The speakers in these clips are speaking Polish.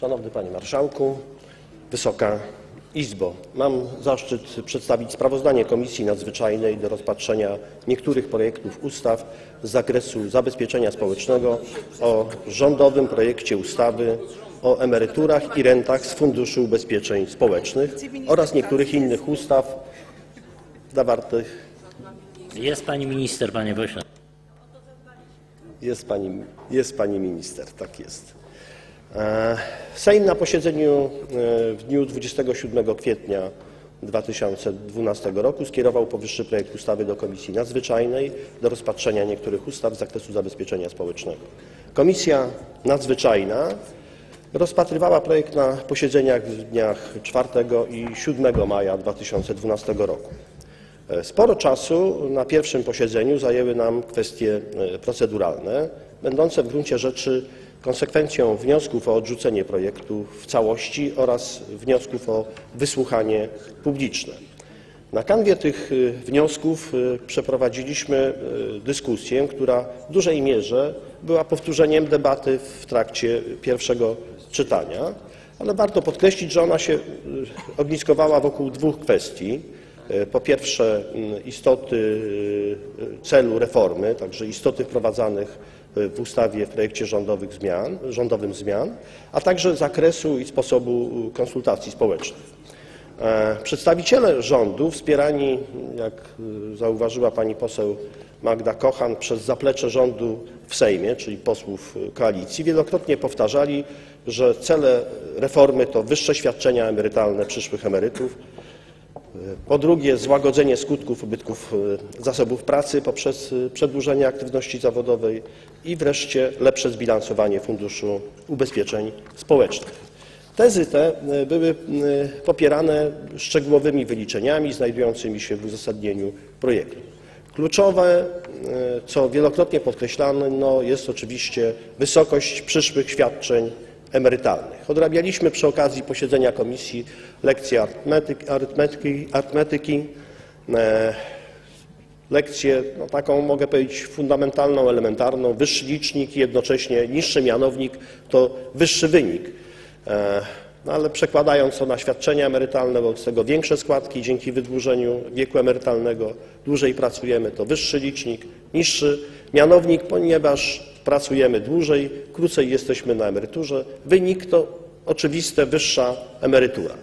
Szanowny Panie Marszałku, Wysoka Izbo! Mam zaszczyt przedstawić sprawozdanie Komisji Nadzwyczajnej do rozpatrzenia niektórych projektów ustaw z zakresu zabezpieczenia społecznego o rządowym projekcie ustawy o emeryturach i rentach z Funduszu Ubezpieczeń Społecznych oraz niektórych innych ustaw zawartych. Jest pani minister, panie pośle. Jest pani, jest pani minister, tak jest. E, Sejm na posiedzeniu e, w dniu 27 kwietnia 2012 roku skierował powyższy projekt ustawy do Komisji Nadzwyczajnej do rozpatrzenia niektórych ustaw z zakresu zabezpieczenia społecznego. Komisja Nadzwyczajna rozpatrywała projekt na posiedzeniach w dniach 4 i 7 maja 2012 roku. E, Sporo czasu na pierwszym posiedzeniu zajęły nam kwestie proceduralne, będące w gruncie rzeczy konsekwencją wniosków o odrzucenie projektu w całości oraz wniosków o wysłuchanie publiczne. Na kanwie tych e, wniosków przeprowadziliśmy dyskusję, która w dużej mierze była powtórzeniem debaty w trakcie pierwszego czytania, ale warto podkreślić, że ona się ogniskowała wokół dwóch kwestii. Po pierwsze istoty celu reformy, także istoty wprowadzanych w ustawie w projekcie rządowych zmian, rządowym zmian, a także zakresu i sposobu konsultacji społecznych. E, Przedstawiciele rządu wspierani, jak zauważyła pani poseł Magda Kochan, przez zaplecze rządu w Sejmie, czyli posłów koalicji, wielokrotnie powtarzali, że cele reformy to wyższe świadczenia emerytalne przyszłych emerytów, po drugie, złagodzenie skutków ubytków e, zasobów pracy poprzez e, przedłużenie aktywności zawodowej i wreszcie lepsze zbilansowanie Funduszu Ubezpieczeń Społecznych. Tezy te e, były popierane szczegółowymi wyliczeniami znajdującymi się w uzasadnieniu projektu. Kluczowe, co wielokrotnie podkreślano, jest oczywiście wysokość przyszłych świadczeń emerytalnych. Odrabialiśmy przy okazji posiedzenia komisji lekcję arytmetyki, arytmetyki, arytmetyki lekcję no, taką mogę powiedzieć fundamentalną, elementarną. Wyższy licznik i jednocześnie niższy mianownik to wyższy wynik. E, no, ale przekładając to na świadczenia emerytalne, wobec tego większe składki dzięki wydłużeniu wieku emerytalnego, dłużej pracujemy, to wyższy licznik, niższy mianownik, ponieważ pracujemy dłużej, krócej jesteśmy na emeryturze. Wynik to oczywiste wyższa emerytura.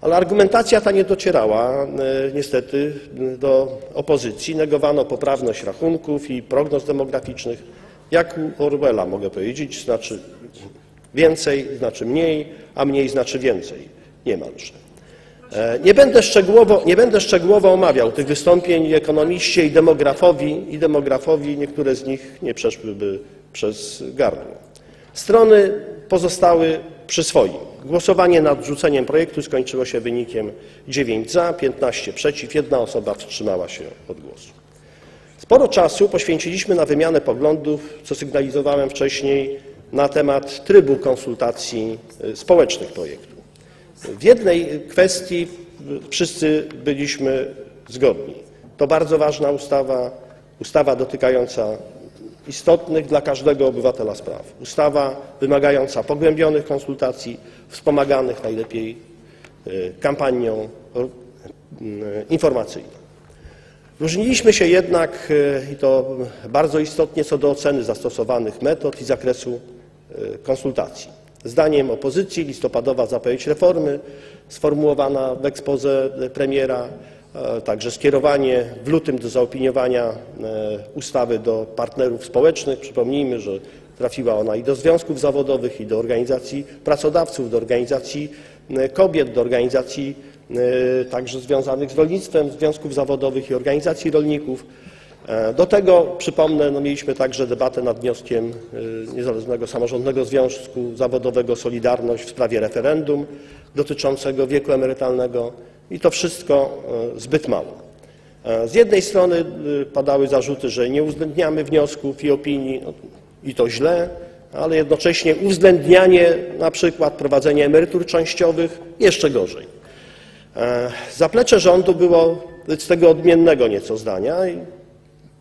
Ale argumentacja ta nie docierała e, niestety do opozycji. Negowano poprawność rachunków i prognoz demograficznych. Jak u Orwella mogę powiedzieć, znaczy więcej znaczy mniej, a mniej znaczy więcej. Niemalże. E, Nie będę, szczegółowo, nie będę szczegółowo omawiał tych wystąpień ekonomiści i demografowi, i demografowi niektóre z nich nie przeszłyby przez gardło. Strony pozostały przy swoim. Głosowanie nad odrzuceniem projektu skończyło się wynikiem 9 za, 15 przeciw, jedna osoba wstrzymała się od głosu. Sporo czasu poświęciliśmy na wymianę poglądów, co sygnalizowałem wcześniej, na temat trybu konsultacji y, społecznych projektu. W jednej kwestii wszyscy byliśmy zgodni. To bardzo ważna ustawa, ustawa dotykająca istotnych dla każdego obywatela spraw. Ustawa wymagająca pogłębionych konsultacji, wspomaganych najlepiej y, kampanią y, informacyjną. Różniliśmy się jednak, y, i to bardzo istotnie, co do oceny zastosowanych metod i zakresu konsultacji. Zdaniem opozycji listopadowa zapowiedź reformy sformułowana w exposé premiera, także skierowanie w lutym do zaopiniowania ustawy do partnerów społecznych. Przypomnijmy, że trafiła ona i do związków zawodowych, i do organizacji pracodawców, do organizacji kobiet, do organizacji także związanych z rolnictwem, związków zawodowych i organizacji rolników. E, Do tego, przypomnę, no mieliśmy także debatę nad wnioskiem e, Niezależnego Samorządnego Związku Zawodowego „Solidarność” w sprawie referendum dotyczącego wieku emerytalnego i to wszystko e, zbyt mało. Z jednej strony padały zarzuty, że nie uwzględniamy wniosków i opinii no, i to źle, ale jednocześnie uwzględnianie na przykład prowadzenia emerytur częściowych jeszcze gorzej. Zaplecze rządu było z tego odmiennego nieco zdania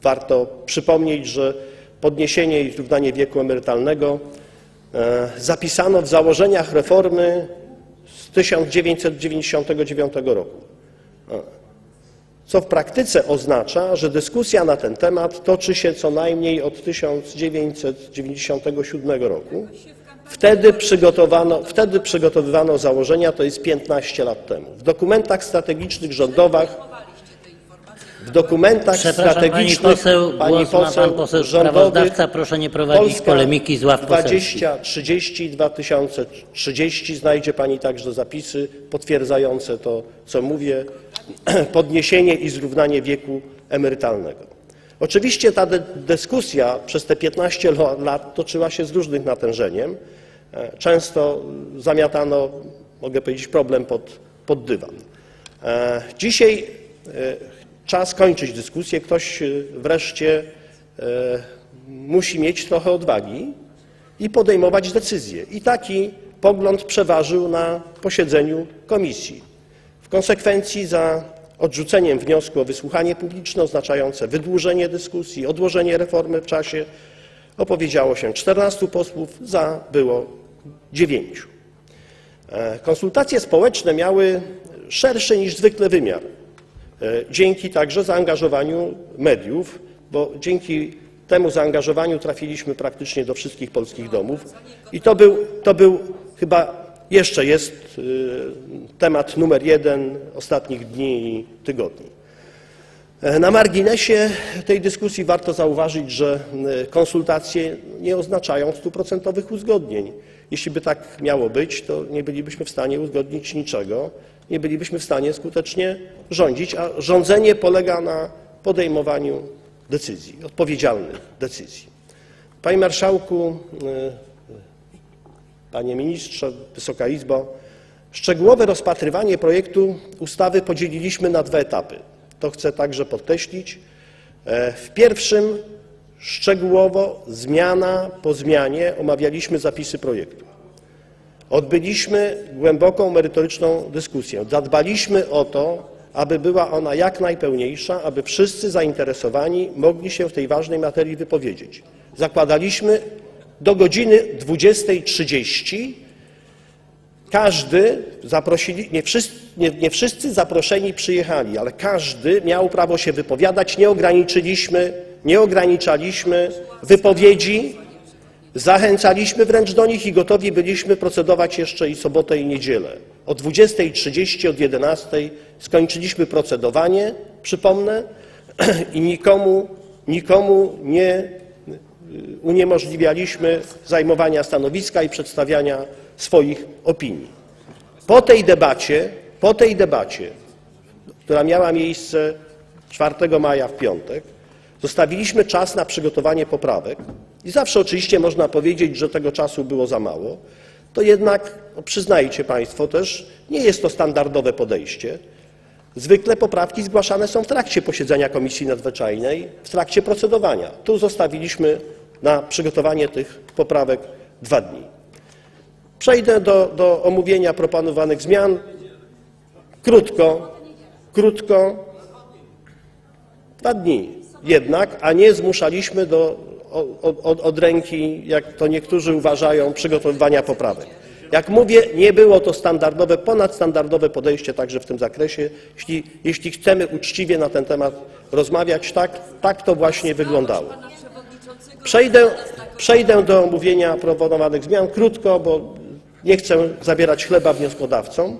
Warto przypomnieć, że podniesienie i zrównanie wieku emerytalnego e, zapisano w założeniach reformy z 1999 roku. E, Co w praktyce oznacza, że dyskusja na ten temat toczy się co najmniej od 1997 roku. Wtedy przygotowano, wtedy przygotowywano założenia, to jest 15 lat temu. W dokumentach strategicznych rządowych, w dokumentach Przepraszam pani strategicznych poseł, głos ma pan poseł sprawozdawca. Proszę nie prowadzić polemiki z ław poselskich. 2030 i 2030 znajdzie Pani także zapisy potwierdzające to, co mówię, podniesienie i zrównanie wieku emerytalnego. Oczywiście ta dy- dyskusja przez te 15 lo- lat toczyła się z różnym natężeniem. E, Często zamiatano, mogę powiedzieć, problem pod, pod dywan. E, Dzisiaj e, czas kończyć dyskusję. Ktoś e, wreszcie e, musi mieć trochę odwagi i podejmować decyzje. I taki pogląd przeważył na posiedzeniu komisji. W konsekwencji za odrzuceniem wniosku o wysłuchanie publiczne oznaczające wydłużenie dyskusji, odłożenie reformy w czasie opowiedziało się 14 posłów, za było 9. E, Konsultacje społeczne miały szerszy niż zwykle wymiar. E, Dzięki także zaangażowaniu mediów, bo dzięki temu zaangażowaniu trafiliśmy praktycznie do wszystkich polskich domów i to był, to był chyba jeszcze jest y, temat numer jeden ostatnich dni i tygodni. E, Na marginesie tej dyskusji warto zauważyć, że konsultacje nie oznaczają stuprocentowych uzgodnień. Jeśli by tak miało być, to nie bylibyśmy w stanie uzgodnić niczego, nie bylibyśmy w stanie skutecznie rządzić, a rządzenie polega na podejmowaniu decyzji, odpowiedzialnych decyzji. Panie Marszałku, y, Panie Ministrze, Wysoka Izbo, szczegółowe rozpatrywanie projektu ustawy podzieliliśmy na dwa etapy. To chcę także podkreślić. E, W pierwszym szczegółowo, zmiana po zmianie omawialiśmy zapisy projektu. Odbyliśmy głęboką, merytoryczną dyskusję. Zadbaliśmy o to, aby była ona jak najpełniejsza, aby wszyscy zainteresowani mogli się w tej ważnej materii wypowiedzieć. Zakładaliśmy do godziny 20.30 każdy zaprosili, nie wszyscy, nie, nie wszyscy zaproszeni przyjechali, ale każdy miał prawo się wypowiadać. Nie ograniczyliśmy, nie ograniczaliśmy wypowiedzi, zachęcaliśmy wręcz do nich i gotowi byliśmy procedować jeszcze i sobotę i niedzielę. O 20.30, od 11.00 skończyliśmy procedowanie, przypomnę, i nikomu, nikomu nie uniemożliwialiśmy zajmowania stanowiska i przedstawiania swoich opinii. Po tej debacie, po tej debacie, która miała miejsce 4 maja w piątek, zostawiliśmy czas na przygotowanie poprawek i zawsze oczywiście można powiedzieć, że tego czasu było za mało, to jednak no, przyznajcie Państwo też, nie jest to standardowe podejście. Zwykle poprawki zgłaszane są w trakcie posiedzenia Komisji Nadzwyczajnej, w trakcie procedowania. Tu zostawiliśmy na przygotowanie tych poprawek dwa dni. Przejdę do, do omówienia proponowanych zmian. Krótko, krótko, dwa dni jednak, a nie zmuszaliśmy do, od, od, ręki, jak to niektórzy uważają, przygotowywania poprawek. Jak mówię, nie było to standardowe, ponadstandardowe podejście także w tym zakresie. Jeśli, jeśli chcemy uczciwie na ten temat rozmawiać, tak, tak to właśnie wyglądało. Przejdę, przejdę do omówienia proponowanych zmian krótko, bo nie chcę zabierać chleba wnioskodawcom.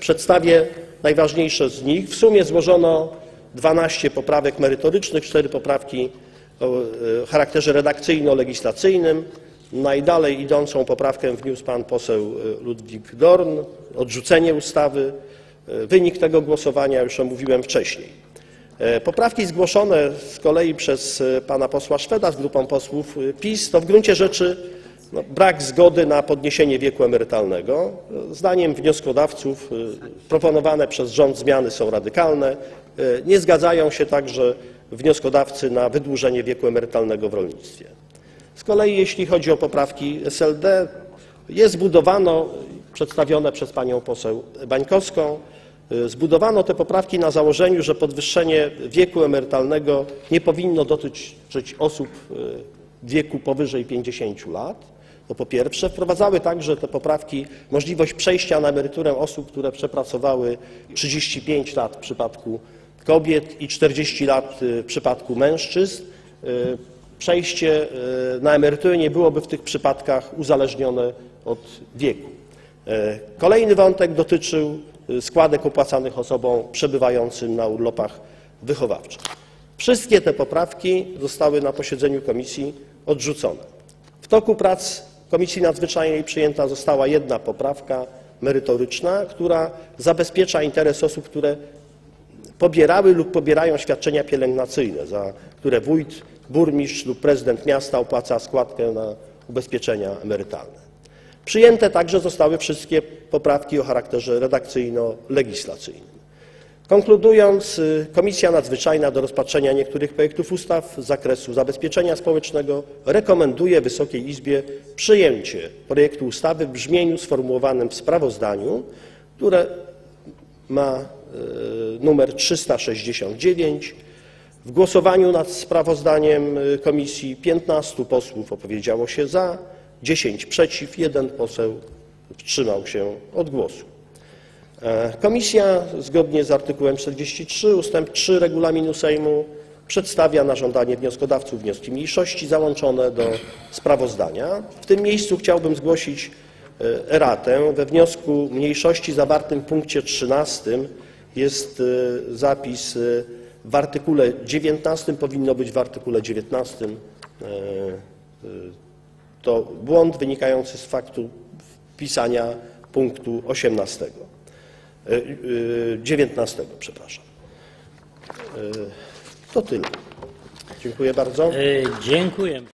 Przedstawię najważniejsze z nich. W sumie złożono 12 poprawek merytorycznych, 4 poprawki o e, charakterze redakcyjno-legislacyjnym. Najdalej idącą poprawkę wniósł pan poseł e, Ludwik Dorn, odrzucenie ustawy. E, Wynik tego głosowania już omówiłem wcześniej. Poprawki zgłoszone z kolei przez pana posła Szweda z grupą posłów PiS to w gruncie rzeczy no, brak zgody na podniesienie wieku emerytalnego. Zdaniem wnioskodawców proponowane przez rząd zmiany są radykalne. Nie zgadzają się także wnioskodawcy na wydłużenie wieku emerytalnego w rolnictwie. Z kolei jeśli chodzi o poprawki SLD, je zbudowano, przedstawione przez panią poseł Bańkowską, y, zbudowano te poprawki na założeniu, że podwyższenie wieku emerytalnego nie powinno dotyczyć osób y, w wieku powyżej 50 lat, To po pierwsze. Wprowadzały także te poprawki możliwość przejścia na emeryturę osób, które przepracowały 35 lat w przypadku kobiet i 40 lat y, w przypadku mężczyzn. Y, Przejście y, na emeryturę nie byłoby w tych przypadkach uzależnione od wieku. Kolejny wątek dotyczył składek opłacanych osobom przebywającym na urlopach wychowawczych. Wszystkie te poprawki zostały na posiedzeniu komisji odrzucone. W toku prac Komisji Nadzwyczajnej przyjęta została jedna poprawka merytoryczna, która zabezpiecza interes osób, które pobierały lub pobierają świadczenia pielęgnacyjne, za które wójt, burmistrz lub prezydent miasta opłaca składkę na ubezpieczenia emerytalne. Przyjęte także zostały wszystkie poprawki o charakterze redakcyjno-legislacyjnym. Konkludując, Komisja Nadzwyczajna do rozpatrzenia niektórych projektów ustaw z zakresu zabezpieczenia społecznego rekomenduje Wysokiej Izbie przyjęcie projektu ustawy w brzmieniu sformułowanym w sprawozdaniu, które ma y, numer 369. W głosowaniu nad sprawozdaniem y, komisji 15 posłów opowiedziało się za, 10 przeciw, 1 poseł wstrzymał się od głosu. E, Komisja zgodnie z artykułem 43 ustęp 3 regulaminu Sejmu przedstawia na żądanie wnioskodawców wnioski mniejszości załączone do sprawozdania. W tym miejscu chciałbym zgłosić e, eratę. We wniosku mniejszości zawartym w punkcie 13 jest e, zapis e, w artykule 19, powinno być w artykule 19. E, To błąd wynikający z faktu wpisania punktu 18. E, e, 19, przepraszam. To tyle. Dziękuję bardzo. Dziękuję.